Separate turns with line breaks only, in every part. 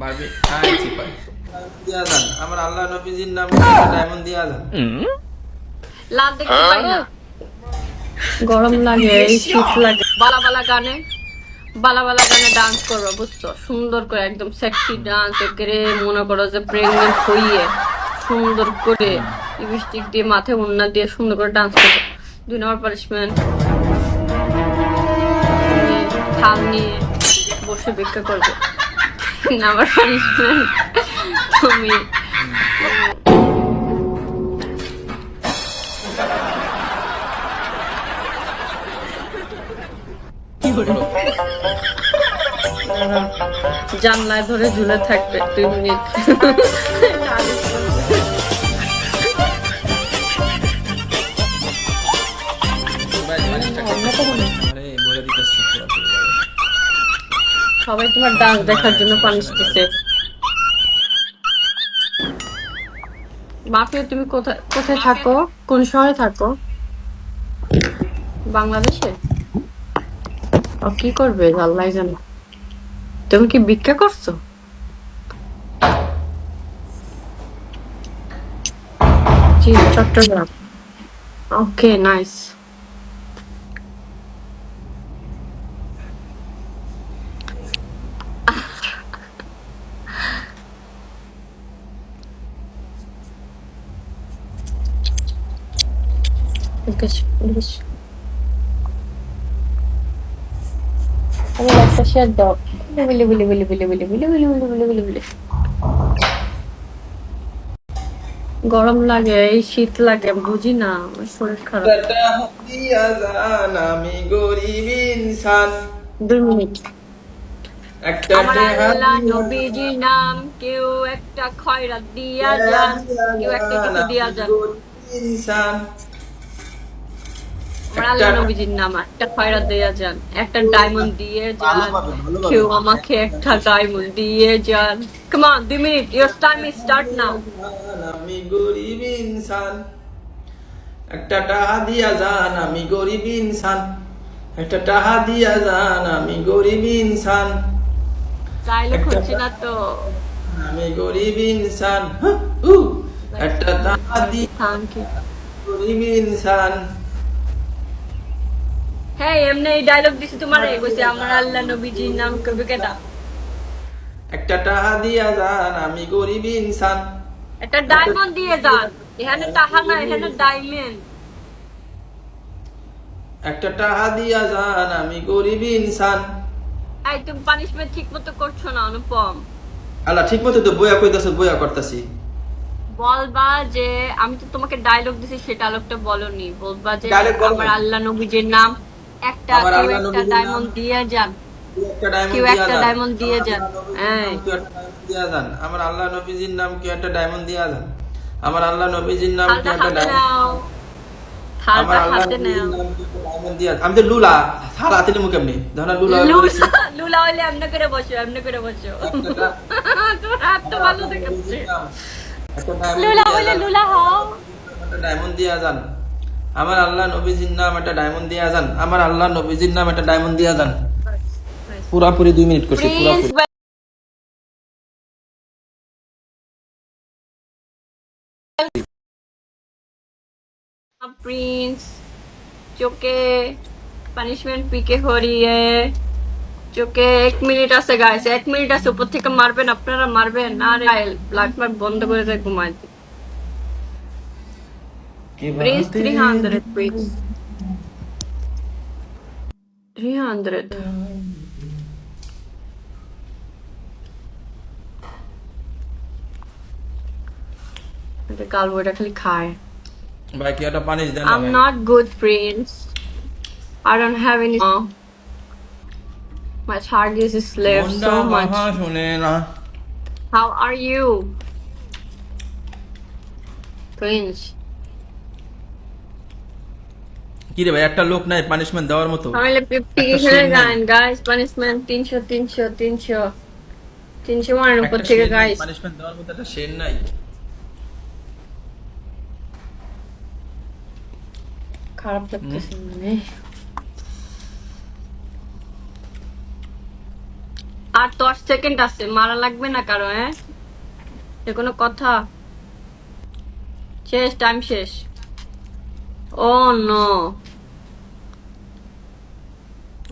Barbie আইছি পাই দিয়া যান আমার আল্লাহ নবীজির নাম ডায়মন্ড দিয়া যান
লাভ দেখতে পাই না? গরম লাগে এই শীত লাগে। বালা বালা গানে বালা বালা গানে ডান্স করব বুঝছ? সুন্দর করে একদম সেক্সি ডান্স একেরে মনে করো যে প্রেগনেন্ট হইয়ে সুন্দর করে লিপস্টিক দিয়ে মাথায় উন্না দিয়ে সুন্দর করে ডান্স করব দুই নম্বর পানিশমেন্ট থাম নিয়ে বসে ভিক্ষা করবে। নম্বর পানিশমেন্ট তুমি। জানলায় ধরে ঝুলে থাকবে দুই মিনিট। সবাই তোমার ডান্স দেখার জন্য পানিশ দিতে মাফিয়া তুমি কোথায় কোথায় থাকো? কোন শহরে থাকো? বাংলাদেশে? ও, কি করবে? আল্লাহ জানে। তুমি কি ভিক্ষা করছ? Chattogram. Okay nice English, English. আমি একটা শেয়ার দাও বিলি বিলি বিলি বিলি বিলি বিলি বিলি বিলি বিলি বিলি বিলি গরম লাগে এই শীত লাগে বুঝি না শরীর খারাপ
আমি গরিব ইনসান
দুই মিনিট নবীজির নাম কেউ একটা খয়রাত দিয়া যান কেউ একটা কিছু দিয়া যান
ইনসান
আল্লাহ নবীজির নাম একটা খয়রাত দিয়া যান একটা ডায়মন্ড দিয়ে যান কেউ আমাকে একটা ডায়মন্ড দিয়ে যান। কাম অন দুই minute your time is start now
আমি গরিব ইনসান একটা টাহা দিয়া যান আমি গরিব ইনসান একটা টাহা দিয়া যান আমি গরিব ইনসান।
চাইলে খুঁজছি না তো।
আমি গরিব ইনসান একটা টাহা দিয়া গরিব ইনসান।
হ্যাঁ এমনি এই ডায়লগ দিছি তোমার কইছে আমার আল্লাহ নবীজির নাম কেটা?
একটা টাহা দিয়া যান আমি গরিব ইনসান।
একটা ডায়মন্ড দিয়ে যান এখানে টাহা না এখানে ডায়মন্ড
একটা টাহা দিয়া যান আমি গরিব ইনসান।
এই তুমি পানিশমেন্ট ঠিক মতো করছ না অনুপম।
আল্লাহ ঠিক মতো তো বইয়া কইতাছ বইয়া করতাছি।
বলবা যে আমি তো তোমাকে ডায়লগ দিছি সেই ডায়লগটা বলনি। বলবা যে আমার আল্লাহ নবীজির নাম একটা কেউ একটা ডায়মন্ড দিয়ে যান। কেউ একটা ডায়মন্ড দিয়ে যান।
দিয়া যান। আমার আল্লাহ নবীজির নাম কেউ একটা ডায়মন্ড দিয়া যান। আমার আল্লাহ নবীজির নাম কেউ একটা ডায়মন্ড আমার আল্লাহ নবীজির নাম ডায়মন্ড দিয়া আমি তো লুলা। থাল হাতে নিমু কেমনি ধর লুলা
লুলা লুলা হইলে এমনি করে বসো এমনি করে বসো। তোমার হাত তো ভালো দেখাচ্ছে। লুলা হইলে লুলা হও।
ডায়মন্ড দিয়া যান। আমার আল্লাহ নবীজির নাম একটা ডায়মন্ড দিয়া যান। আমার আল্লাহ নবীজির নাম একটা ডায়মন্ড দিয়া যান। পুরাপুরি দুই মিনিট করছি পুরাপুরি।
প্রিন্স চোখে পানিশমেন্ট পিকে হরিয়ে চোখে এক মিনিট আছে গাইস এক মিনিট আছে উপর থেকে মারবেন আপনারা মারবেন। আরে ব্লাড মার্ক বন্ধ করে দেয় ঘুমাই Prince, 300, please. 300. The girl would actually cry.
भाई क्या टपानी इस दिन
I'm not good Prince. I don't have any. Oh. My heart is left so much.
सुने ना
How are you? Prince?
কি রে ভাই একটা লোক নাই পানিশমেন্ট দেওয়ার মতো?
তাহলে
একটা
গান? গাইস পানিশমেন্ট তিনশো তিনশো তিনশো। তিনশো মানের উপর থেকে গাইস
পানিশমেন্ট দেওয়ার মতো একটা শেন নাই।
খারাপ লাগতেছে মানে। আর দশ সেকেন্ড আছে মারা লাগবে না কারও হ্যাঁ? এ কোনো কথা? শেষ টাইম শেষ। ও no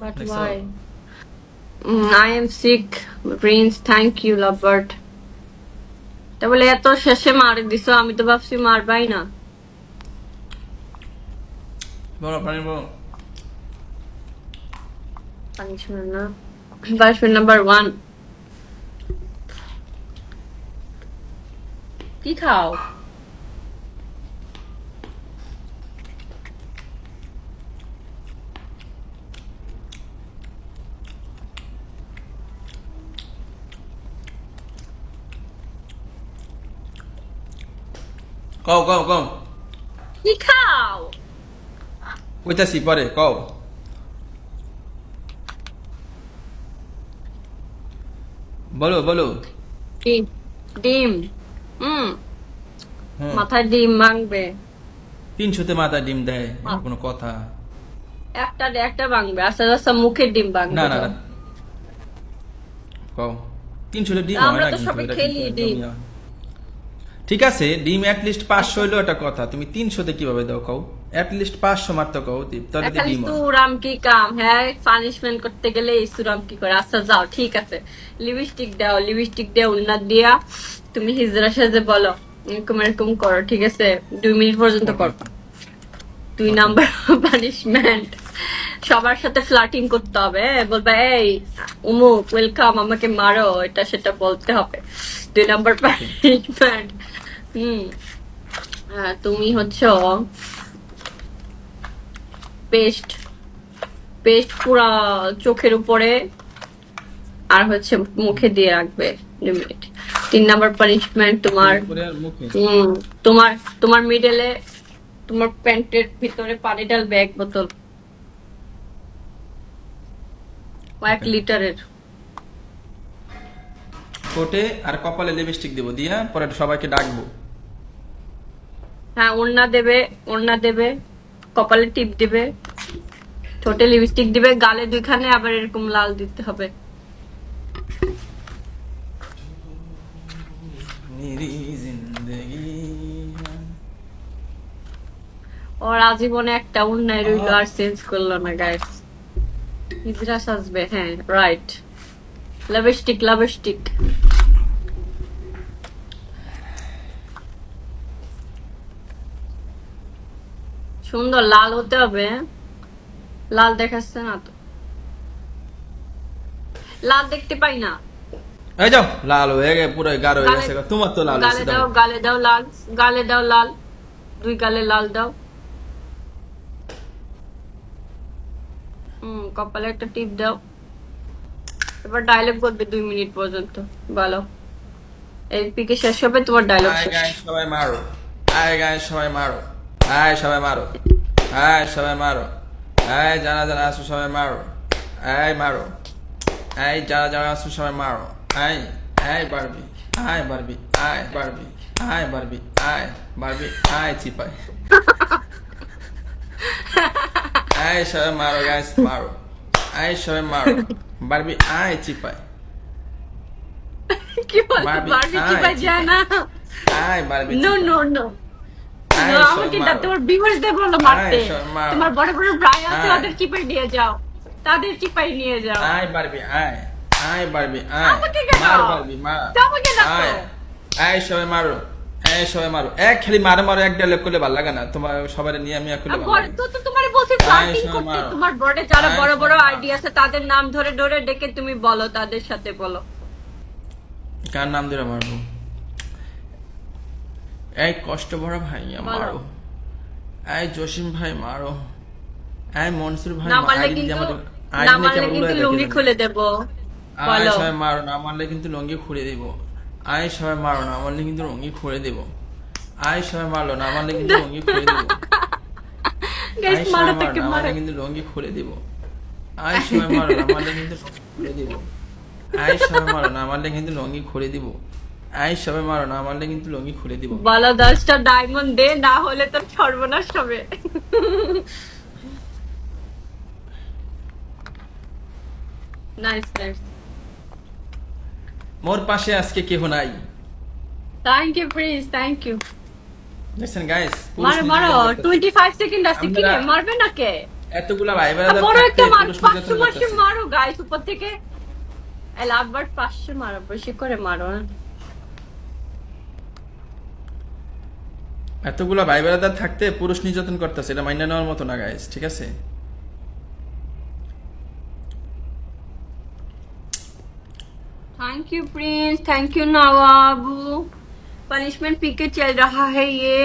but
Like so.
Why I am sick prince thank you love bird তা বলে এত শেষে মারি দিছো আমি তো ভাবছি মারবাই না।
বলো পানি বলো।
পানিশমেন্ট না। পানিশমেন্ট নাম্বার ওয়ান কি খাও?
কও কও কও
কি খাও
কইতাছি পরে কও বলো বলো
ডিম ডিম হুম। মাথায় ডিম মাংবে
তিনশোতে মাথা ডিম দেয় কোনো কথা
একটা একটা ভাঙবে আস্তে আস্তে মুখের ডিম ভাঙবে
না না কও তিনশোতে ডিম
আমরা তো সবাই খেলি ডিম।
ঠিক আছে ডিম অ্যাটলিস্ট পাঁচশো হইল একটা কথা। তুমি তিনশোতে কীভাবে দাও কও? অ্যাটলিস্ট পাঁচশো মাত্র কও। তাহলে ডিম
সুরাম কি কাম? হ্যাঁ পানিশমেন্ট করতে গেলে এই সুরাম কি করে? আচ্ছা যাও ঠিক আছে। লিপস্টিক দাও লিপস্টিক দিয়ে উন্নাত দিয়া তুমি হিজরা সাজে বলো এরকম এরকম করো ঠিক আছে? দুই মিনিট পর্যন্ত করো। দুই নাম্বার পানিশমেন্ট সবার সাথে ফ্লাটিং করতে হবে হ্যাঁ? বলবে এই উমুক ওয়েলকাম আমাকে মারো। এটা সেটা বলতে হবে। দুই নাম্বার পানিশমেন্ট হুম। তুমি হচ্ছে পেস্ট পেস্ট পুরা চোখের উপরে আর হচ্ছে মুখে দিয়ে রাখবে দুই মিনিট। তিন নাম্বার পানিশমেন্ট তোমার তোমার তোমার মিডলে তোমার প্যান্টের ভিতরে পানি ঢালবে এক বোতল। এক লিটারের।
ঠোঁটে আর কপালে লিপস্টিক দেবো দিয়া পরে সবাইকে ডাকবো।
হ্যাঁ ওড়না দেবে ওড়না দেবে, কপালে টিপ দিবে, ঠোঁটে লিপস্টিক দিবে, গালে দুইখানে আবার এরকম লাল দিতে হবে। ওর আজীবনে একটা উন্নয় রইল আর চেঞ্জ করল না গাইস হিজরা সাজবে হ্যাঁ রাইট লাভস্টিক লাভস্টিক সুন্দর লাল হতে হবে? লাল দেখাচ্ছে না তো। লাল দেখতে পাই না।
এই যাও লাল হয়ে গে পুরো গাঢ় হয়ে গেছে। তোমার তো লাল
গালে দাও। গালে দাও লাল গালে দাও লাল দুই গালে লাল দাও। হুম কপালে একটা টিপ দাও। এবার ডায়লগ করবে দুই মিনিট পর্যন্ত বলো এই পিকে শেষ হবে তোমার ডায়লগ
সবাই মারো আয় গায়ে সবাই মারো। আয় সবাই মারো। আয় সবাই মারো। আয় যারা যারা আসো সবাই মারো। আয় মারো। আয় যারা যারা আসো সবাই মারো। আয় আয় বারবি। আয় বারবি। আয় বারবি। আয় বারবি। আয় বারবি। আয় চিপাই। আয় সবাই মারো গাইস মারো। আয় সবাই মারো। বারবি আয় চিপাই।
কি বলো?
বারবি,
বারবি কি
আয়,
পাই যায় না
আয় বারবি
নো নো নো
সবাই
আমাকে। তোমার ভিউয়ার্সদের বলো মারতে। তোমার বড় বড় আছে ওদের নিয়ে যাও। তাদের নিয়ে যাও।
আয় বারবি আয়। আয় বারবি আয়? মার বারবি মার।
না
আয়। আয় সবাই মারো। সবাই মারো। এক খালি মারো মারো এক ডায়লগ করলে ভালো লাগে না। তোমার সবাই নিয়ে আমি।
তো তো তোমার বলছি ফ্লার্টিং করতে। তোমার বড়ে যারা বড় বড় আইডিয়া আছে তাদের নাম ধরে ধরে ডেকে তুমি বলো তাদের সাথে বলো।
কার নাম ধরে মারবো? এই কষ্ট বড় ভাই মারো। এই জসিম ভাই মারো। এই মনসুর ভাই
না
আইডি
কিন্তু না
কেমন
কিন্তু লুঙ্গি খুলে দেব।
আয় সবাই মারো না মারলে কিন্তু লঙ্গি খুলে দিব। আয় সবাই মারো না মারলে কিন্তু লঙ্গি খুলে দিব। আয় সবাই মারলো না মারলে কিন্তু লঙ্গি খুলে দিব।
গাইস মারো তাকে মারো।
কিন্তু লঙ্গি খুলে দিব। আয় সবাই মারো না মারলে কিন্তু খুলে দিব। আয় সবাই মারো না মারলে কিন্তু লঙ্গি খুলে দিব। আয় সবাই মারো না মারলে কিন্তু লঙ্গি খুলে দিব।
বলো দশটা ডায়মন্ড দে না হলে তোর সর্বনাশ হবে। নাইস নাইস
মোর পাশে আজকে কেহ নাই।
Thank you please thank you
দেখছেন গাইস
মারো মারো টোয়েন্টি ফাইভ সেকেন্ড আছে কি মারবে না কে?
এতগুলা ভাই বেড়াদার
বড় একটা মারো
পুরুষ
পাঁচশো
নির্যাতন
পাঁচশো
করতেছে।
মারো গাইস উপর থেকে। লাভবার পাঁচশো মারো বেশি করে মারো
এতগুলা ভাই বেড়াদার থাকতে পুরুষ নির্যাতন করতেছে এটা মাইনা নেওয়ার মতো না গাইস ঠিক আছে
thank you Prince thank you नवाबू punishment पी के चल रहा है ये